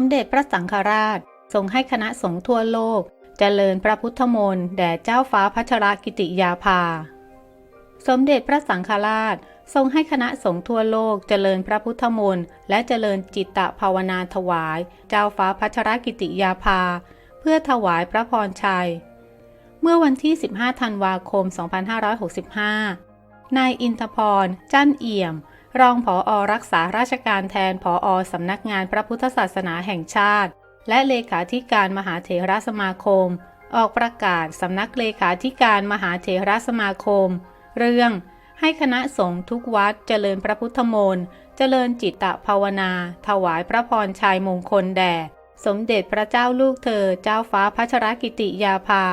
มเด็จพระสังฆราช ทรงให้คณะสงฆ์ทั่วโลกเจริญพระพุทธมนต์แด่เจ้าฟ้าพัชรกิติยาภา สมเด็จพระสังฆราช ทรงให้คณะสงฆ์ทั่วโลกเจริญพระพุทธมนต์และเจริญจิตตภาวนาถวาย เจ้าฟ้าพัชรกิติยาภา เพื่อถวายพระพรชัย เมื่อวันที่ 15 ธันวาคม 2565นายอินทพร จันเอี่ยม รองผออรักษาราชการแทนผออสำนักงานพระพุทธศาสนาแห่งชาติ และเลขาธิการมหาเถรสมาคม ออกประกาศสำนักเลขาธิการมหาเถรสมาคม เรื่อง ให้คณะสงฆ์ทุกวัดเจริญพระพุทธมนต์เจริญจิตตภาวนา ถวายพระพรชัยมงคลแด่สมเด็จพระเจ้าลูกเธอ เจ้าฟ้าพัชรกิติยาภา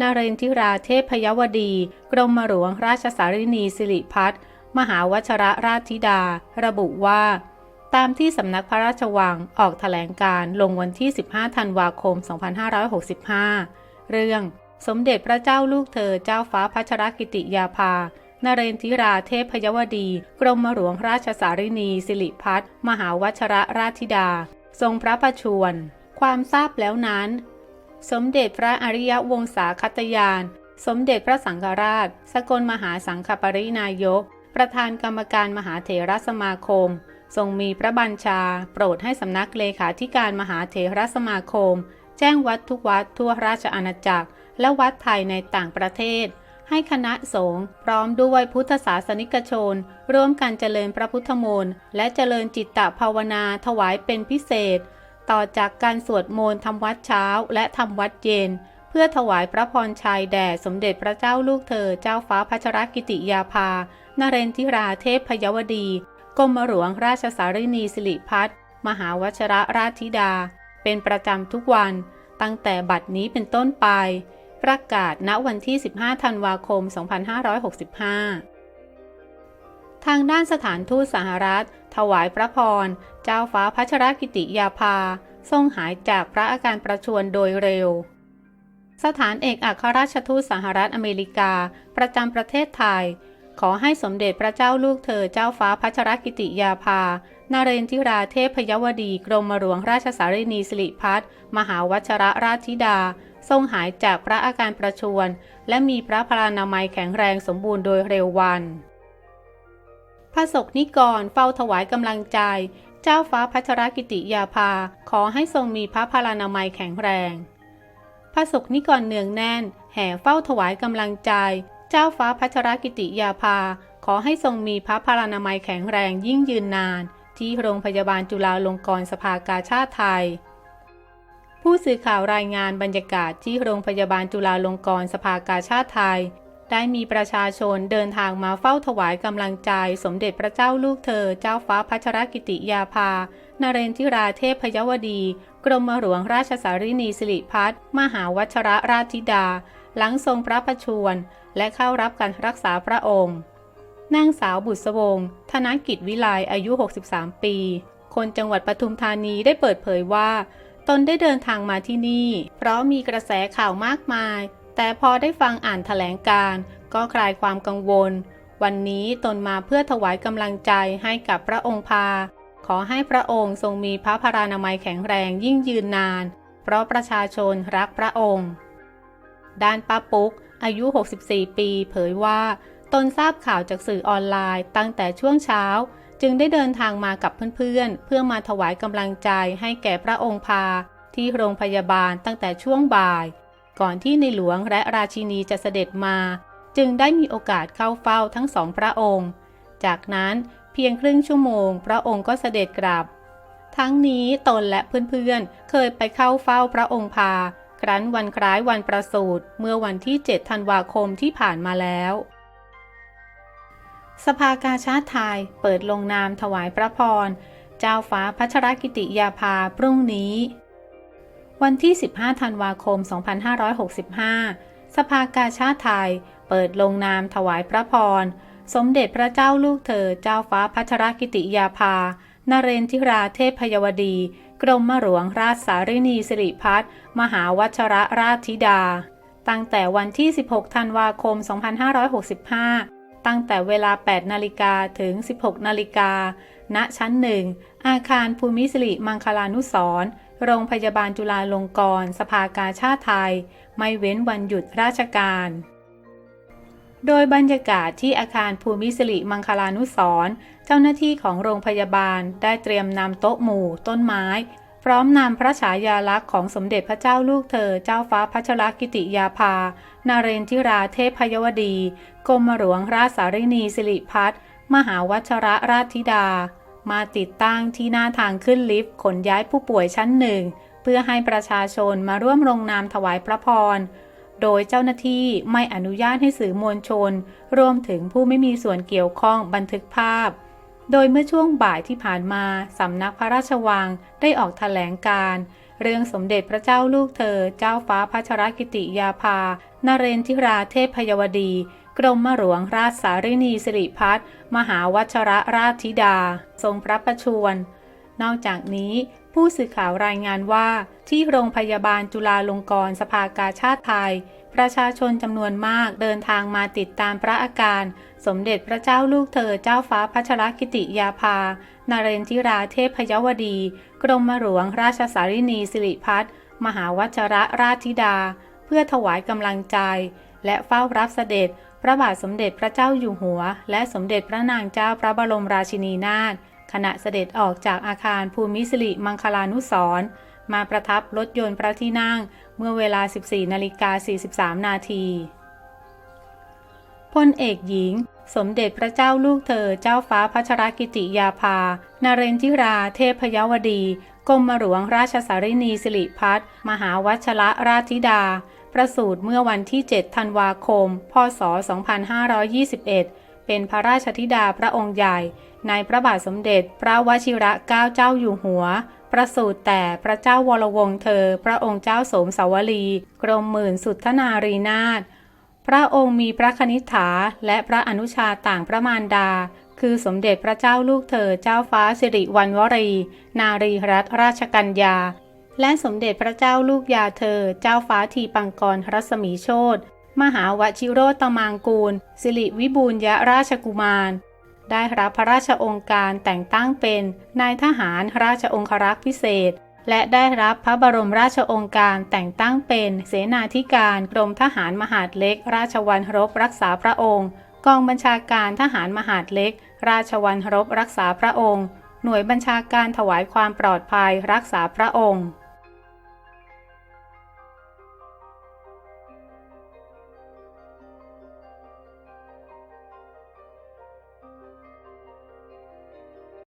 นาเรนทิราเทพยวดี กรมหลวงราชสารินีสิริพัฒน์ มหาวชรราชธิดา ระบุว่า ตามที่สำนักพระราชวังออกถแถลงการลงวันที่ 15 ธันวาคม 2565 เรื่องสมเด็จพระเจ้าลูกเธอเจ้าฟ้าพัชรกิติยาภานเรนทิราเทพยวดี กรมหลวงราชสารินีสิริพัฒน์มหาวชรราชธิดา ทรงพระประชวร ความทราบแล้วนั้น สมเด็จพระอริยวงศาคตยาน สมเด็จพระสังฆราช สกลมหาสังฆปรินายก ประธานกรรมการมหาเถรสมาคม ทรงมีพระบัญชา โปรดให้สำนักเลขาธิการมหาเถรสมาคม แจ้งวัดทุกวัดทั่วราชอาณาจักร และวัดไทยในต่างประเทศ ให้คณะสงฆ์พร้อมด้วยพุทธศาสนิกชน ร่วมกันเจริญพระพุทธมนต์และเจริญจิตตภาวนาถวายเป็นพิเศษ ต่อจากการสวดมนต์ทำวัดเช้าและทำวัดเย็นเพื่อถวายพระพรชัยแด่สมเด็จพระเจ้าลูกเธอเจ้าฟ้าพัชรกิติยาภา นเรนทิราเทพพยวดีกรมหลวงราชสารินีสิริพัฒน์มหาวชรราชธิดา เป็นประจำทุกวันตั้งแต่บัดนี้เป็นต้นไป ประกาศณวันที่ 15 ธันวาคม 2565 ทางด้านสถานทูตสหรัฐ ถวายพระพร เจ้าฟ้าพัชรกิติยาภา ทรงหายจากพระอาการประชวรโดยเร็ว สถานเอกอัครราชทูตสหรัฐอเมริกา ประจำประเทศไทย ขอให้สมเด็จพระเจ้าลูกเธอเจ้าฟ้าพัชรกิติยาภา นาเรนทิราเทพยวดี กรมหลวงราชสารินีสิริพัฒน์มหาวชรราชธิดา ทรงหายจากพระอาการประชวร และมีพระพลานามัยแข็งแรงสมบูรณ์โดยเร็ววันพระศกนิกรเฝ้าถวายกำลังใจ เจ้าฟ้าพัชรกิติยาภา ขอให้ทรงมีพระพลานามัยแข็งแรงพระศกนิกรเนืองแน่น แห่เฝ้าถวายกำลังใจ เจ้าฟ้าพัชรกิติยาภา ขอให้ทรงมีพระพลานามัยแข็งแรงยิ่งยืนนาน ที่โรงพยาบาลจุฬาลงกรณ์สภากาชาติไทย ผู้สื่อข่าวรายงานบรรยากาศที่โรงพยาบาลจุฬาลงกรณ์สภากาชาติไทย ได้มีประชาชนเดินทางมาเฝ้าถวายกำลังใจ สมเด็จพระเจ้าลูกเธอ เจ้าฟ้าพัชรกิติยาภา นเรนทิราเทพยวดี กรมหลวงราชสารินีสิริพัฒน์มหาวัชรราชธิดา หลังทรงพระประชวรและเข้ารับการรักษาพระองค์นางสาวบุษวงศ์ธนกิจวิไลอายุ 63 ปี คนจังหวัดปทุมธานีได้เปิดเผยว่า ตนได้เดินทางมาที่นี่ เพราะมีกระแสข่าวมากมาย แต่พอได้ฟังอ่านถแถลงการก็คลายความกังวล วันนี้ตนมาเพื่อถวายกำลังใจให้กับพระองค์พา ขอให้พระองค์ทรงมีพระพรานามัยแข็งแรงยิ่งยืนนาน เพราะประชาชนรักพระองค์ ด้านป้าปุ๊ก อายุ 64 ปี เผยว่า ตนทราบข่าวจากสื่อออนไลน์ ตั้งแต่ช่วงเช้า จึงได้เดินทางมากับเพื่อนๆเพื่อมาถวายกำลังใจให้แก่พระองค์พา ที่โรงพยาบาลตั้งแต่ช่วงบ่าย ก่อนที่ในหลวงและราชินีจะเสด็จมา จึงได้มีโอกาสเข้าเฝ้าทั้งสองพระองค์ จากนั้นเพียงครึ่งชั่วโมง พระองค์ก็เสด็จกลับทั้งนี้ตนและเพื่อนๆ เคยไปเข้าเฝ้าพระองค์พา ครั้นวันคล้ายวันประสูติเมื่อวันที่ 7 ธันวาคมที่ผ่านมาแล้ว สภากาชาติไทยเปิดลงนามถวายพระพร เจ้าฟ้าพัชรกิติยาภาพรุ่งนี้ วันที่ 15 ธันวาคม 2565 สภากาชาติไทยเปิดลงนามถวายพระพร สมเด็จพระเจ้าลูกเธอเจ้าฟ้าพัชรกิติยาภานเรนทิราเทพพยวดี กรมหลวงราชสารินีสิริพัฒน์มหาวชรราชธิดา ตั้งแต่วันที่ 16 ธันวาคม 2565 ตั้งแต่เวลา 8 นาฬิกาถึง 16 นาฬิกา ณ ชั้นหนึ่ง อาคารภูมิสิริมังคลานุสรณ์โรงพยาบาลจุฬาลงกรณ์ สภากาชาติไทย ไม่เว้นวันหยุดราชการ โดยบรรยากาศที่อาคารภูมิสิริมังคลานุสรณ์เจ้าหน้าที่ของโรงพยาบาลได้เตรียมนำโต๊ะหมู่ ต้นไม้ พร้อมนำพระฉายาลักษณ์ของสมเด็จพระเจ้าลูกเธอ เจ้าฟ้าพัชรกิติยาภา นาเรนทิราเทพยวดี กรมหลวงราชสารินีสิริพัฒน์มหาวัชระราชธิดา มาติดตั้งที่หน้าทางขึ้นลิฟต์ขนย้ายผู้ป่วยชั้นหนึ่ง เพื่อให้ประชาชนมาร่วมลงนามถวายพระพร โดยเจ้าหน้าที่ไม่อนุญาตให้สื่อมวลชน รวมถึงผู้ไม่มีส่วนเกี่ยวข้องบันทึกภาพ โดยเมื่อช่วงบ่ายที่ผ่านมาสำนักพระราชวังได้ออกแถลงการเรื่องสมเด็จพระเจ้าลูกเธอ เจ้าฟ้าพัชรกิติยาภา นเรนทิราเทพยวดี กรมหลวงราชสารินีสิริพัฒน์มหาวัชรราชธิดา ทรงพระประชวร นอกจากนี้ ผู้สื่อข่าวรายงานว่าที่โรงพยาบาลจุฬาลงกรณ์สภากาชาติไทย ประชาชนจำนวนมากเดินทางมาติดตามพระอาการ สมเด็จพระเจ้าลูกเธอเจ้าฟ้าพัชรกิติยาภา นาเรนทิราเทพยวดี กรมหลวงราชสารินีสิริพัฒน์มหาวัชระราชธิดา เพื่อถวายกำลังใจ และเฝ้ารับเสด็จ พระบาทสมเด็จพระเจ้าอยู่หัว และสมเด็จพระนางเจ้าพระบรมราชินีนาถ ขณะเสด็จออกจากอาคารภูมิสิริมังคลานุสรมาประทับรถยนต์พระที่นั่งเมื่อเวลา 14นาฬิกา43 นาทีพลเอกหญิง สมเด็จพระเจ้าลูกเธอเจ้าฟ้าพัชรกิติยาภา นาเรนทิรา เทพยวดี กรมหลวงราชสารินีสิริพัฒน์มหาวัชระราชธิดา ประสูติเมื่อวันที่ 7 ธันวาคม พศ 2521 เป็นพระราชธิดาพระองค์ใหญ่ ในพระบาทสมเด็จพระวชิระเกล้าเจ้าอยู่หัว ประสูติแต่พระเจ้าวรวงเธอ พระองค์เจ้าสมสวลี กรมหมื่นสุทธนารีนาถพระองค์มีพระคณิษฐาและพระอนุชาต่างพระมารดา คือสมเด็จพระเจ้าลูกเธอเจ้าฟ้าสิริวัณวรี นารีรัตนราชกัญญา และสมเด็จพระเจ้าลูกยาเธอ เจ้าฟ้าทีปังกรรัศมีโชตมหาวชิโรตมางกูล สิริวิบูลยราชกุมาร ได้รับพระราชองค์การแต่งตั้งเป็นนายทหารราชองครักษ์พิเศษ และได้รับพระบรมราชองค์การแต่งตั้งเป็นเสนาธิการกรมทหารมหาดเล็ก ราชวัณรบรักษาพระองค์ กองบัญชาการทหารมหาดเล็ก ราชวัณรบรักษาพระองค์ หน่วยบัญชาการถวายความปลอดภัยรักษาพระองค์